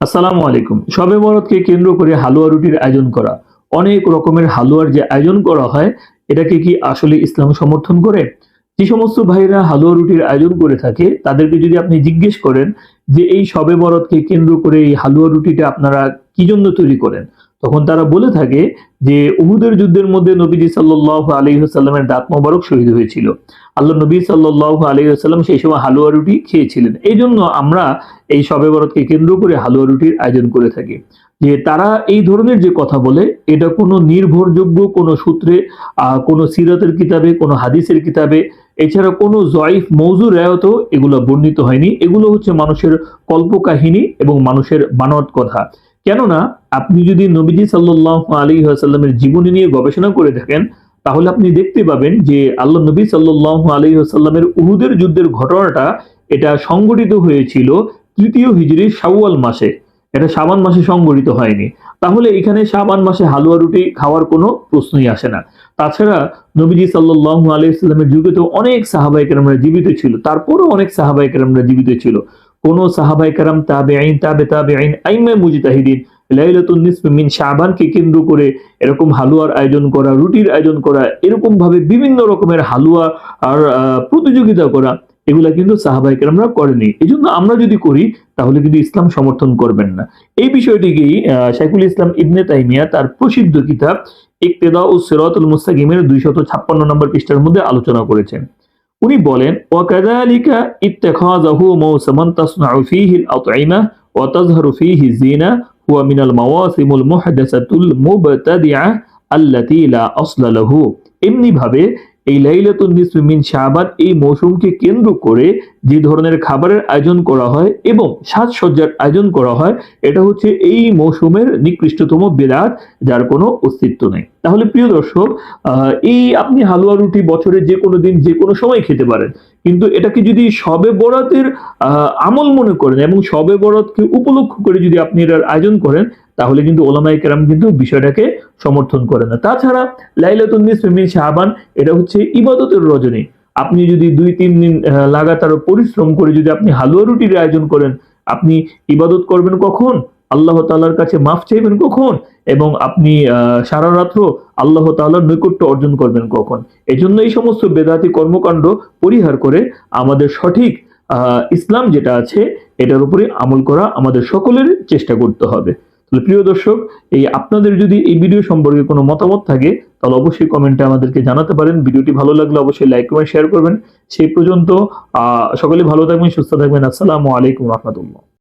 আসসালামু আলাইকুম। সবে বরতকে কেন্দ্র করে হালুয়া রুটির আয়োজন করা। অনেক রকমের হালুয়ার যে আয়োজন করা হয়, এটাকে কি আসলে ইসলাম সমর্থন করে? যে সমস্ত ভাইরা হালুয়া রুটির আয়োজন করে থাকে, তাদেরকে যদি আপনি জিজ্ঞেস করেন যে এই সবে বরতকে কেন্দ্র করে এই হালুয়া রুটিটা আপনারা কি জন্য তৈরি করেন? তখন তারা বলে থাকে যে, উহুদের যুদ্ধের মধ্যে নবীজি সাল্লাহ আলহিহাস্লামের দাঁত মোবারক শহীদ হয়েছিল। আল্লাহ নবী সাল্লাহ আলহিহাস্লাম সেই সময় হালুয়া রুটি খেয়েছিলেন। এই জন্য আমরা এই সবে বরতকে কেন্দ্র করে হালুয়া রুটির আয়োজন করে থাকি। যে তারা এই ধরনের যে কথা বলে, এটা কোনো নির্ভরযোগ্য কোনো সূত্রে কোনো সিরাতের কিতাবে, কোনো হাদিসের কিতাবে, এছাড়া কোনো জয়ফ মৌজু রায়ত এগুলো বর্ণিত হয়নি। এগুলো হচ্ছে মানুষের কল্পকাহিনী এবং মানুষের বানট কথা। কেননা আপনি যদি নবীজি সাল্লাহ আলী আসাল্লামের জীবনী নিয়ে গবেষণা করে থাকেন তাহলে আপনি দেখতে পাবেন যে আল্লাহ নবী সাল্লাহ আলী আসাল্লামের উহুদের যুদ্ধের ঘটনাটা এটা সংঘটিত হয়েছিল তৃতীয় হিজরির শাওয়াল মাসে। এটা সাবান মাসে সংঘটিত হয়নি। তাহলে এখানে সাবান মাসে হালুয়া রুটি খাওয়ার কোনো প্রশ্নই আসে না। তাছাড়া নবীজি সাল্লাহ আলাইস্লামের যুগে তো অনেক সাহাবাই কেরামরা জীবিত ছিল, তারপরও অনেক সাহাবাই কেরামরা জীবিত ছিল। কোন সাহাবাই কেরাম তাবে আইন তাবে তাবে আইন আইমে মুজিতাহিদিন লাইলাতুন নিসফ মিন শাবানকে কেন্দ্র করে এরকম হালুয়ার আয়োজন করা রুটির আয়োজন করা এরকম ভাবে বিভিন্ন রকমের হালুয়া আর প্রতিযোগিতা করা এগুলা কিন্তু সাহাবাই কেরামরা করেনি। এই জন্য আমরা যদি করি তাহলে কিন্তু ইসলাম সমর্থন করবেন না। এই বিষয়টিকেই আহ, শাইখুল ইসলাম ইবনে তাইমিয়া তার প্রসিদ্ধ কিতাব ইকতেদা ও সিরাতুল মুস্তাকিমের দুইশত ছাপ্পান্ন নম্বর পৃষ্ঠার মধ্যে আলোচনা করেছেন। উনি বলেন ওয়াকাযালিকা ইত্তেখাযাহু মাওসামান তাসনাউ ফীহি আল-আতঈমা ওয়া তাযহারু ফীহি যিনা হুয়া মিনাল মাওয়াসিমুল মুহদাসাতুল মুবতাদিআ আল্লাতী লা আসলা লাহু এমনি ভাবে এই লাইলাতুন নিসফি মিন শাবান এই মৌসুমকে কেন্দ্র করে যে ধরনের খাবারের আয়োজন করা হয় এবং সাজসজ্জার আয়োজন করা হয়, এটা হচ্ছে এই মৌসুমের নিকৃষ্টতম বিরাট যার কোনো অস্তিত্ব নেই। তাহলে প্রিয় দর্শক এই আপনি হালুয়া রুটি বছরের যে কোনো দিন, যে কোনো সময় খেতে পারেন। কিন্তু এটাকে যদি সবে বরাতের আমল মনে করেন এবং সবে বরাতকে উপলক্ষ করে যদি আপনি এটার আয়োজন করেন তাহলে কিন্তু ওলামাই কেরাম কিন্তু বিষয়টাকে সমর্থন করে না। তাছাড়া লাইলাতুন নিসফি মিন শাবান, এটা হচ্ছে ইবাদতের রজনী। আপনি যদি দুই, তিন দিন লাগাতার পরিশ্রম করে যদি আপনি হালুয়া রুটির আয়োজন করেন, আপনি ইবাদত করবেন কখন? আল্লাহ তাআলার কাছে মাফ চাইবেন কখন? এবং আপনি সারা রাত্র আল্লাহ তাআলার নৈকট্য অর্জন করবেন কখন? এজন্য এই সমস্ত বেদাতি কর্মকাণ্ড পরিহার করে আমাদের সঠিক ইসলাম যেটা আছে, এটার উপরে আমল করা আমাদের সকলের চেষ্টা করতে হবে। তাহলে প্রিয় দর্শক, এই আপনাদের যদি এই ভিডিও সম্পর্কে কোনো মতামত থাকে, তাহলে অবশ্যই কমেন্টে আমাদেরকে জানাতে পারেন। ভিডিওটি ভালো লাগলে অবশ্যই লাইক কমেন্ট শেয়ার করবেন। সেই পর্যন্ত সকলে ভালো থাকবেন, সুস্থ থাকবেন। আসসালামু আলাইকুম রহমতুল্লাহ।